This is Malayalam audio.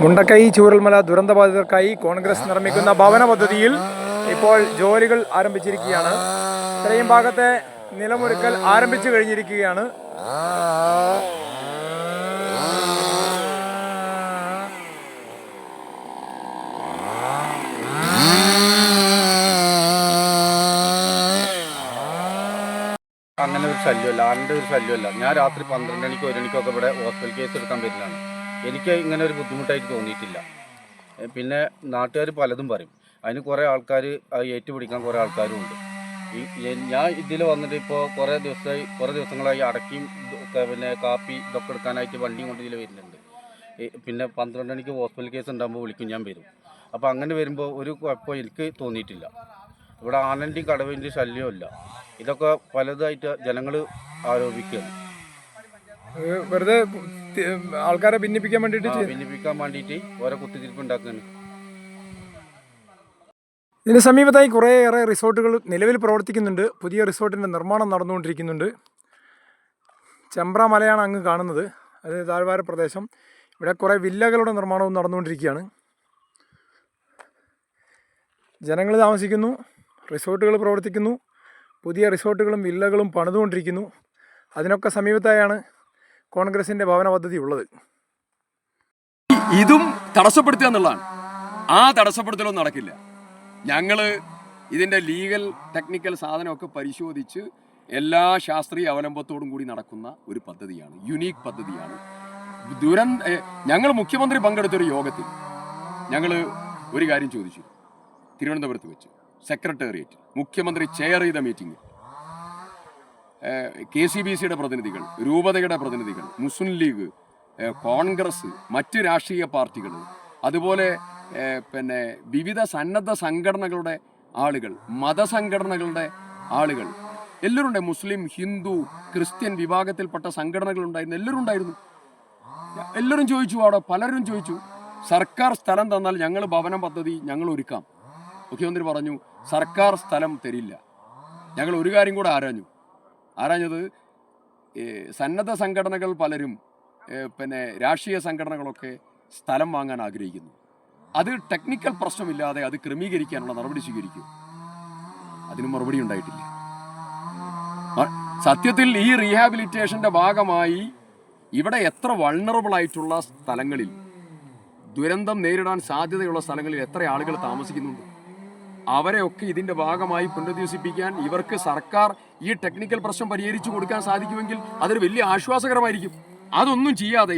മുണ്ടക്കൈ ചൂരൽമല ദുരന്തബാധിതർക്കായി കോൺഗ്രസ് നിർമ്മിക്കുന്ന ഭവന പദ്ധതിയിൽ ഇപ്പോൾ ജോലികൾ ആരംഭിച്ചിരിക്കുകയാണ്. ഇത്രയും ഭാഗത്തെ നിലമൊരുക്കൽ ആരംഭിച്ചു കഴിഞ്ഞിരിക്കുകയാണ്. അങ്ങനെ ഒരു ശല്യമല്ല ആരുടെ ഒരു ശല്യമല്ല. ഞാൻ രാത്രി പന്ത്രണ്ട് മണിക്ക് ഒരു മണിക്കൊക്കെ ഇവിടെ ഹോസ്പിറ്റൽ കേസ് എടുക്കാൻ വരുന്നതാണ്. എനിക്ക് ഇങ്ങനെ ഒരു ബുദ്ധിമുട്ടായിട്ട് തോന്നിയിട്ടില്ല. പിന്നെ നാട്ടുകാർ പലതും പറയും. അതിന് കുറേ ആൾക്കാർ ഏറ്റുപിടിക്കാൻ കുറേ ആൾക്കാരും ഉണ്ട്. ഞാൻ ഇതിൽ വന്നിട്ട് ഇപ്പോൾ കുറേ ദിവസമായി കുറേ ദിവസങ്ങളായി അടക്കിയും പിന്നെ കാപ്പി ഇതൊക്കെ എടുക്കാനായിട്ട് വണ്ടിയും കൊണ്ട് ഇതിൽ വരുന്നുണ്ട്. പിന്നെ പന്ത്രണ്ട് മണിക്ക് ഹോസ്പിറ്റൽ കേസ് ഉണ്ടാകുമ്പോൾ വിളിക്കും ഞാൻ വരും. അപ്പോൾ അങ്ങനെ വരുമ്പോൾ ഒരു കുഴപ്പം എനിക്ക് തോന്നിയിട്ടില്ല. ഇവിടെ ആനന്റെയും കടവിന്റെയും ശല്യമില്ല ഇതൊക്കെ പലതായിട്ട് ജനങ്ങൾ ആരോപിക്കുകയാണ് വെറുതെ ആൾക്കാരെ ഭിന്നിപ്പിക്കാൻ വേണ്ടിയിട്ട് ഭിന്നിപ്പിക്കാൻ വേണ്ടിയിട്ട് ഓരോ കുത്തിത്തിരിപ്പ് ഉണ്ടാക്കുകയാണ് ഇതിന് സമീപത്തായി കുറേയേറെ റിസോർട്ടുകൾ നിലവിൽ പ്രവർത്തിക്കുന്നുണ്ട്. പുതിയ റിസോർട്ടിന്റെ നിർമ്മാണം നടന്നുകൊണ്ടിരിക്കുന്നുണ്ട്. ചെമ്പ്ര മലയാണ് അങ്ങ് കാണുന്നത്. അത് താഴ്വാര പ്രദേശം. ഇവിടെ കുറേ വില്ലകളുടെ നിർമ്മാണവും നടന്നുകൊണ്ടിരിക്കുകയാണ്. ജനങ്ങൾ താമസിക്കുന്നു റിസോർട്ടുകൾ പ്രവർത്തിക്കുന്നു പുതിയ റിസോർട്ടുകളും വില്ലകളും പണിതുകൊണ്ടിരിക്കുന്നു. അതിനൊക്കെ സമീപത്തായാണ് കോൺഗ്രസിന്റെ ഭവന പദ്ധതി ഉള്ളത്. ഇതും തടസ്സപ്പെടുത്തുക എന്നുള്ളതാണ്. ആ തടസ്സപ്പെടുത്തലൊന്നും നടക്കില്ല. ഞങ്ങൾ ഇതിന്റെ ലീഗൽ ടെക്നിക്കൽ സാധനമൊക്കെ പരിശോധിച്ച് എല്ലാ ശാസ്ത്രീയ അവലംബത്തോടും കൂടി നടക്കുന്ന ഒരു പദ്ധതിയാണ് യുനീക്ക് പദ്ധതിയാണ്. ദുരന്ത ഞങ്ങൾ മുഖ്യമന്ത്രി പങ്കെടുത്തൊരു യോഗത്തിൽ ഞങ്ങൾ ഒരു കാര്യം ചോദിച്ചു. തിരുവനന്തപുരത്ത് വെച്ച് സെക്രട്ടേറിയറ്റ് മുഖ്യമന്ത്രി ചെയർ ചെയ്ത മീറ്റിംഗ് കെ സി ബി സിയുടെ പ്രതിനിധികൾ രൂപതയുടെ പ്രതിനിധികൾ മുസ്ലിം ലീഗ് കോൺഗ്രസ് മറ്റ് രാഷ്ട്രീയ പാർട്ടികൾ അതുപോലെ പിന്നെ വിവിധ സന്നദ്ധ സംഘടനകളുടെ ആളുകൾ മതസംഘടനകളുടെ ആളുകൾ. എല്ലാവരും ഉണ്ടായി മുസ്ലിം ഹിന്ദു ക്രിസ്ത്യൻ വിഭാഗത്തിൽപ്പെട്ട സംഘടനകൾ ഉണ്ടായിരുന്നു. എല്ലാവരും ഉണ്ടായിരുന്നു. എല്ലാവരും ചോദിച്ചു. അവിടെ പലരും ചോദിച്ചു. സർക്കാർ സ്ഥലം തന്നാൽ ഞങ്ങൾ ഭവന പദ്ധതി ഞങ്ങൾ ഒരുക്കാം. മുഖ്യമന്ത്രി പറഞ്ഞു സർക്കാർ സ്ഥലം തരില്ല. ഞങ്ങൾ ഒരു കാര്യം കൂടെ ആരാഞ്ഞു. ആരാഞ്ഞത്? സന്നദ്ധ സംഘടനകൾ പലരും പിന്നെ രാഷ്ട്രീയ സംഘടനകളൊക്കെ സ്ഥലം വാങ്ങാൻ ആഗ്രഹിക്കുന്നു. അത് ടെക്നിക്കൽ പ്രശ്നമില്ലാതെ അത് ക്രമീകരിക്കാനുള്ള നടപടി സ്വീകരിക്കും. അതിന് മറുപടി ഉണ്ടായിട്ടില്ല. സത്യത്തിൽ ഈ റീഹാബിലിറ്റേഷന്റെ ഭാഗമായി ഇവിടെ എത്ര വൾണറബിൾ ആയിട്ടുള്ള സ്ഥലങ്ങളിൽ ദുരന്തം നേരിടാൻ സാധ്യതയുള്ള സ്ഥലങ്ങളിൽ എത്ര ആളുകൾ താമസിക്കുന്നുണ്ട്? അവരെയൊക്കെ ഇതിന്റെ ഭാഗമായി പുനരധിവസിപ്പിക്കാൻ ഇവർക്ക് സർക്കാർ ഈ ടെക്നിക്കൽ പ്രശ്നം പരിഹരിച്ചു കൊടുക്കാൻ സാധിക്കുമെങ്കിൽ അതൊരു വലിയ ആശ്വാസകരമായിരിക്കും. അതൊന്നും ചെയ്യാതെ